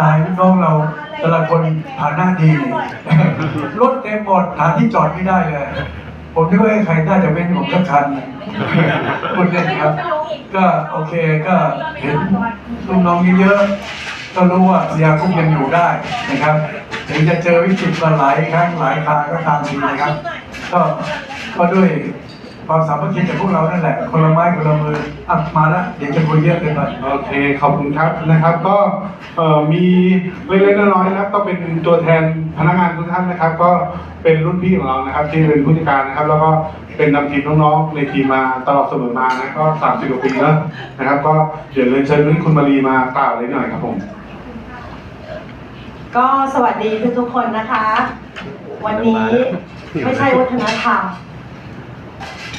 ตายลูกน้องเราแต่ละคนฐานะดีรถเต็มหมดหาที่จอดไม่ได้เลย ผมนึกว่าใครน่าจะเป็นผมสักคันพูดเล่นครับ ก็โอเคก็เห็นลูกน้องเยอะๆก็รู้ว่าสยามคุกยังอยู่ได้นะครับถึงจะเจอวิกฤตมาหลายครั้งหลายคราก็ตามทีนะครับ ก็ก็ด้วย ความสามัคคีจากพวกเรานั่นแหละ คนละไม้คนละมืออะมาละเดี๋ยวจะคุยเยอะเกินไป โอเค ขอบคุณครับนะครับ ก็เอ่อมีเล็กๆน้อยๆนะครับ ก็เป็นตัวแทนพนักงานทุกท่านนะครับ ก็เป็นรุ่นพี่ของเรานะครับ ที่เป็นผู้จัดการนะครับ แล้วก็เป็นนำทีมน้องๆในทีมมาตลอดเสมอมานะก็สามสิบกว่าปีแล้วนะครับ ก็เดี๋ยวเรียนเชิญคุณมารีมากล่าวเลยหน่อยครับผม ก็สวัสดีทุกทุกๆคนนะคะ วันนี้ไม่ใช่วัฒนธรรม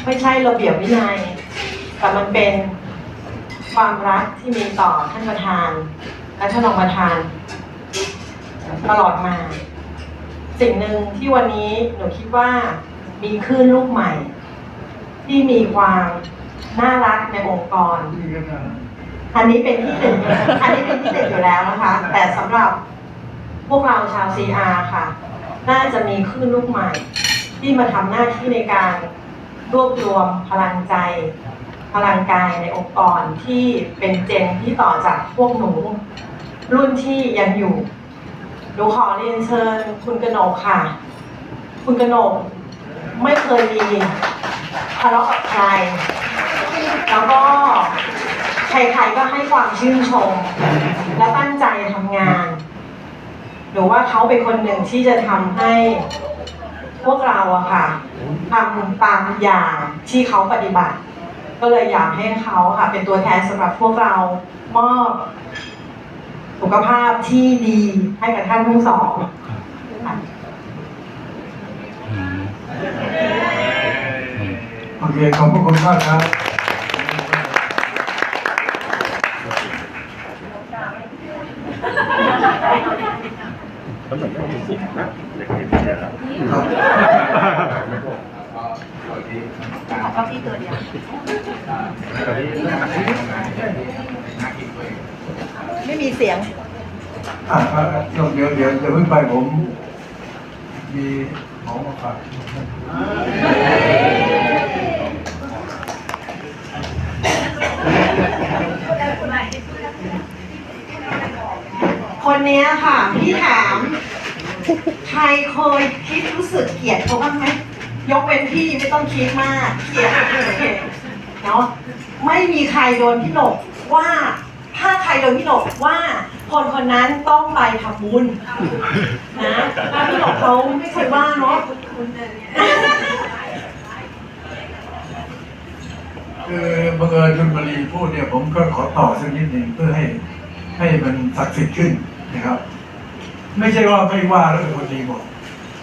ไม่ใช่ระเบียบวินัย แต่มันเป็นความรักที่มีต่อท่านประธาน และท่านรองประธาน ตลอดมา สิ่งหนึ่งที่วันนี้หนูคิดว่ามีคลื่นลูกใหม่ ที่มีความน่ารักในองค์กร อันนี้เป็นที่หนึ่งอันนี้เป็นที่หนึ่งอยู่แล้วนะคะ แต่สำหรับพวกเราชาว CR ค่ะ น่าจะมีคลื่นลูกใหม่ ที่มาทำหน้าที่ในการ รวบรวมพลังใจ พลังกายในองค์กรที่เป็นเจนที่ต่อจากพวกหนู รุ่นที่ยังอยู่หนูขอเรียนเชิญคุณกนกค่ะ คุณกนกไม่เคยมีทะเลาะกับใคร แล้วก็ใครๆก็ให้ความชื่นชม และตั้งใจทำงานหนูว่าเขาเป็นคนหนึ่งที่จะทำให้ พวกเราอะค่ะทำตามอย่างที่เขาปฏิบัติ ก็เลยอยากให้เขาค่ะเป็นตัวแทนสำหรับพวกเรามอบสุขภาพที่ดีให้กับท่านทั้งสองค่ะโอเคขอบพระคุณมากครับ ของเก้าอี้ตัวเดียวไม่มีเสียงอะอะเดี๋ยวเดี๋ยวเดี๋ยวจะเพิ่งไปผม มีของมาฝาก ค่ะพี่ถาม ใครเคยคิดรู้สึกเกลียดเขาบ้างไหมยกเป็นพี่ไม่ต้องคิดมากเกลียดเนาะไม่มีใครโดนพี่หนกว่าถ้าใครโดนพี่หนกว่าคนคนนั้นต้องไปทำบุญนะแล้วพี่หนกเขาไม่เคยว่าเนาะคือบังเอิญคุณมารีพูดเนี่ยผมก็ขอต่อสักนิดหนึ่งเพื่อให้ให้มันศักดิ์สิทธิ์ขึ้น นะครับ ไม่ใช่ว่าไม่ว่าแล้วเป็นคนดีหมด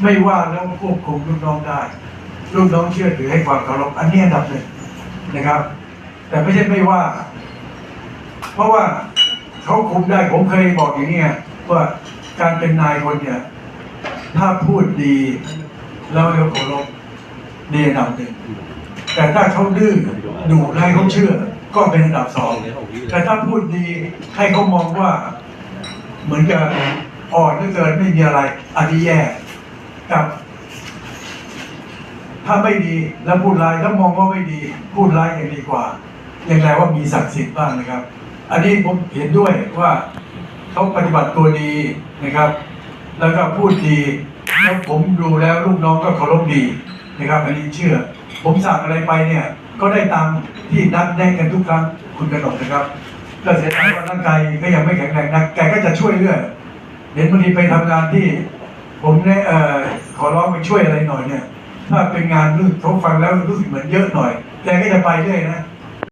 ไม่ว่าแล้วควบคุมลูกน้องได้ลูกน้องเชื่อถือให้ความเคารพอันนี้อันดับหนึ่งนะครับ แต่ไม่ใช่ไม่ว่า เพราะว่าเขาคุมได้ผมเคยบอกอย่างนี้ว่าการเป็นนายคนเนี่ย ถ้าพูดดี แล้วเราเคารพดีอันดับหนึ่งแต่ถ้าเขาดื้อดุให้เขาเชื่อ ก็เป็นอันดับสองแต่ถ้าพูดดีให้เขามองว่า เหมือนกับอ่อนก็เกินไม่มีอะไรอันนี้แย่กับถ้าไม่ดีแล้วพูดร้ายแล้วมองว่าไม่ดี พูดร้ายยังดีกว่า อยังไงว่ามีศักดิ์สิทธิ์บ้างนะครับ อันนี้ผมเห็นด้วยว่าเขาปฏิบัติตัวดีนะครับ แล้วก็พูดดีแล้วผมดูแล้วลูกน้องก็เคารพดีนะครับ อันนี้เชื่อ ผมสั่งอะไรไปเนี่ย ก็ได้ตามที่นัดแนะกันทุกครั้งคุณกระหนกนะครับ ก็เสียดายว่าร่างกายก็ยังไม่แข็งแรงนักแกก็จะช่วยเรื่อยเห็นบางทีไปทำงานที่ ผมเนี่ยขอร้องไปช่วยอะไรหน่อยเนี่ย ถ้าเป็นงานรู้สึกเขาฟังแล้วรู้สึกเหมือนเยอะหน่อยแกก็จะไปเรื่อยนะ